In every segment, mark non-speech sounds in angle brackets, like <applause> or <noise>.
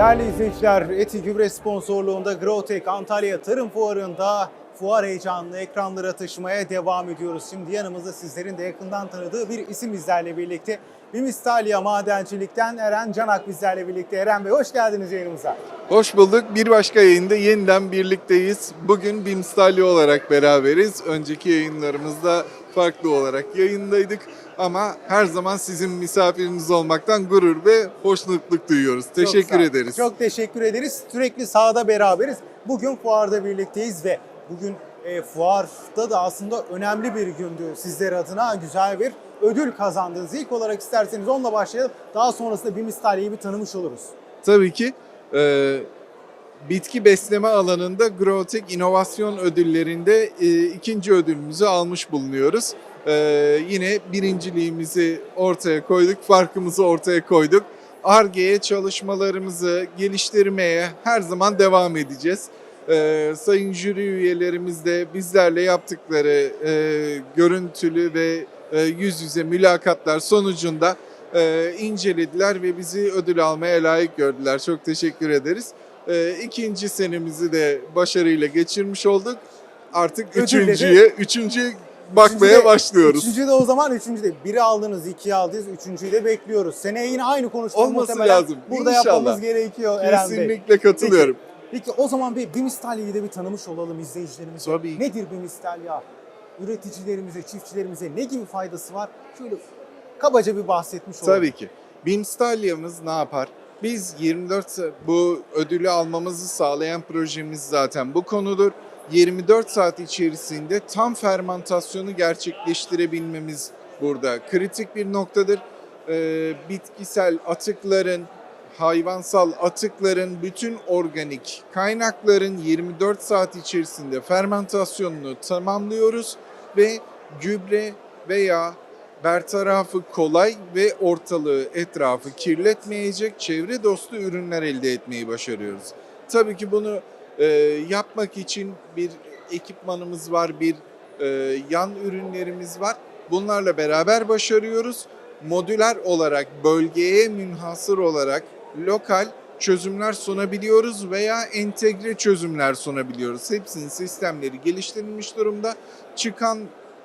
Değerli izleyiciler, Eti Gübre sponsorluğunda Growtek Antalya Tarım Fuarı'nda fuar heyecanını ekranlara taşımaya devam ediyoruz. Şimdi yanımızda sizlerin de yakından tanıdığı bir isim bizlerle birlikte. Bimistalya Madencilik'ten Eren Canak bizlerle birlikte. Eren Bey hoş geldiniz yayınımıza. Hoş bulduk. Bir başka yayında yeniden birlikteyiz. Bugün Bimstali olarak beraberiz. Önceki yayınlarımızda farklı olarak yayındaydık. Ama her zaman sizin misafiriniz olmaktan gurur ve hoşnutluk duyuyoruz. Çok Teşekkür sağ- ederiz. Çok teşekkür ederiz. Sürekli sahada beraberiz. Bugün fuarda birlikteyiz ve bugün e, fuarda da aslında önemli bir gündü sizler adına. Güzel bir ödül kazandınız. İlk olarak isterseniz onunla başlayalım. Daha sonrasında Bimistalye'yi bir tanımış oluruz. Tabii ki e, bitki besleme alanında Growtek İnovasyon Ödülleri'nde e, ikinci ödülümüzü almış bulunuyoruz. E, yine birinciliğimizi ortaya koyduk, farkımızı ortaya koyduk. ARGE'ye çalışmalarımızı geliştirmeye her zaman devam edeceğiz. E, sayın jüri üyelerimiz de bizlerle yaptıkları e, görüntülü ve e, yüz yüze mülakatlar sonucunda e, incelediler ve bizi ödül almaya layık gördüler. Çok teşekkür ederiz. E, ikinci senemizi de başarıyla geçirmiş olduk. Artık Ödülle de- üçüncüye, üçüncü bakmaya Üçüncü de- başlıyoruz. Üçüncü de o zaman üçüncü de. Biri aldınız, ikiyi aldınız, üçüncüyü de bekliyoruz. Seneye yine aynı konuşma Olması lazım. Burada İnşallah. yapmamız gerekiyor Eren Bey. Kesinlikle katılıyorum. Peki o zaman bir Bimistalye'yi de bir tanımış olalım izleyicilerimize. Tabii. Nedir Bimistalya? Üreticilerimize, çiftçilerimize ne gibi faydası var? Şöyle kabaca bir bahsetmiş olalım. Tabii ki. Bimstalya'mız ne yapar? Biz 24 sa- bu ödülü almamızı sağlayan projemiz zaten bu konudur. 24 saat içerisinde tam fermentasyonu gerçekleştirebilmemiz burada kritik bir noktadır. Ee, bitkisel atıkların, hayvansal atıkların, bütün organik kaynakların 24 saat içerisinde fermentasyonunu tamamlıyoruz ve gübre veya bertarafı kolay ve ortalığı etrafı kirletmeyecek çevre dostu ürünler elde etmeyi başarıyoruz. Tabii ki bunu e, yapmak için bir ekipmanımız var, bir e, yan ürünlerimiz var. Bunlarla beraber başarıyoruz. Modüler olarak bölgeye münhasır olarak lokal çözümler sunabiliyoruz veya entegre çözümler sunabiliyoruz. Hepsinin sistemleri geliştirilmiş durumda. Çıkan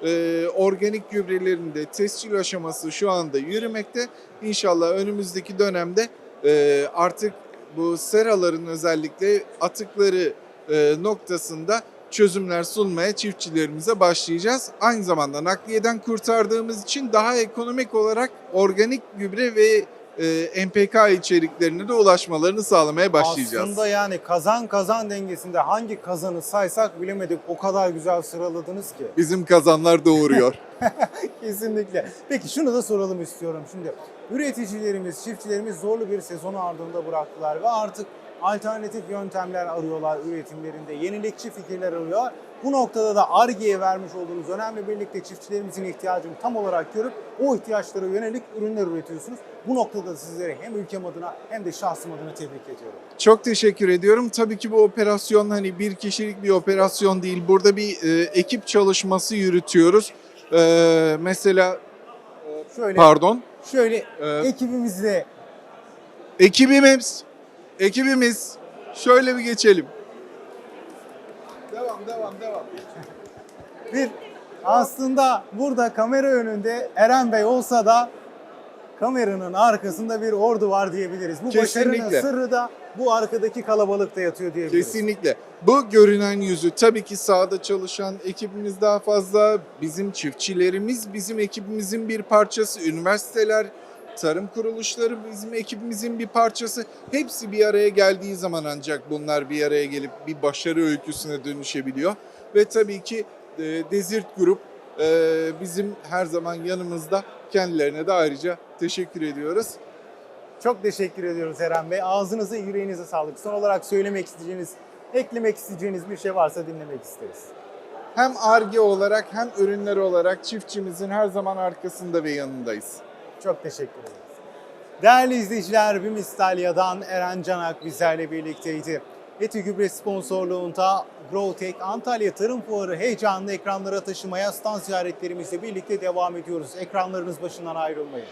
e, organik gübrelerin de tescil aşaması şu anda yürümekte. İnşallah önümüzdeki dönemde e, artık bu seraların özellikle atıkları e, noktasında çözümler sunmaya çiftçilerimize başlayacağız. Aynı zamanda nakliyeden kurtardığımız için daha ekonomik olarak organik gübre ve e, MPK içeriklerine de ulaşmalarını sağlamaya başlayacağız. Aslında yani kazan kazan dengesinde hangi kazanı saysak bilemedik. O kadar güzel sıraladınız ki. Bizim kazanlar doğuruyor. <laughs> Kesinlikle. Peki şunu da soralım istiyorum şimdi. Üreticilerimiz, çiftçilerimiz zorlu bir sezonu ardında bıraktılar ve artık alternatif yöntemler arıyorlar üretimlerinde. Yenilikçi fikirler arıyorlar. Bu noktada da ARGE'ye vermiş olduğunuz önemli birlikte çiftçilerimizin ihtiyacını tam olarak görüp o ihtiyaçlara yönelik ürünler üretiyorsunuz. Bu noktada da sizlere hem ülkem adına hem de şahsım adına tebrik ediyorum. Çok teşekkür ediyorum. Tabii ki bu operasyon hani bir kişilik bir operasyon değil. Burada bir e, ekip çalışması yürütüyoruz. E, mesela Şöyle pardon, şöyle e, ekibimizle ekibimiz, ekibimiz şöyle bir geçelim. Devam, devam, devam. bir aslında burada kamera önünde Eren Bey olsa da kameranın arkasında bir ordu var diyebiliriz. Bu başarının Kesinlikle. sırrı da bu arkadaki kalabalıkta yatıyor diyebiliriz. Kesinlikle. Bu görünen yüzü tabii ki sahada çalışan ekibimiz daha fazla. Bizim çiftçilerimiz bizim ekibimizin bir parçası. Üniversiteler, tarım kuruluşları bizim ekibimizin bir parçası. Hepsi bir araya geldiği zaman ancak bunlar bir araya gelip bir başarı öyküsüne dönüşebiliyor. Ve tabii ki e, Desert Grup e, bizim her zaman yanımızda. Kendilerine de ayrıca teşekkür ediyoruz. Çok teşekkür ediyoruz Eren Bey. Ağzınıza, yüreğinize sağlık. Son olarak söylemek isteyeceğiniz, eklemek isteyeceğiniz bir şey varsa dinlemek isteriz. Hem ARGE olarak hem ürünler olarak çiftçimizin her zaman arkasında ve yanındayız. Çok teşekkür ederiz. Değerli izleyiciler, Bimistalya'dan Eren Canak bizlerle birlikteydi. Eti Gübre sponsorluğunda Growtek Antalya Tarım Fuarı heyecanlı ekranlara taşımaya stand ziyaretlerimizle birlikte devam ediyoruz. Ekranlarınız başından ayrılmayın.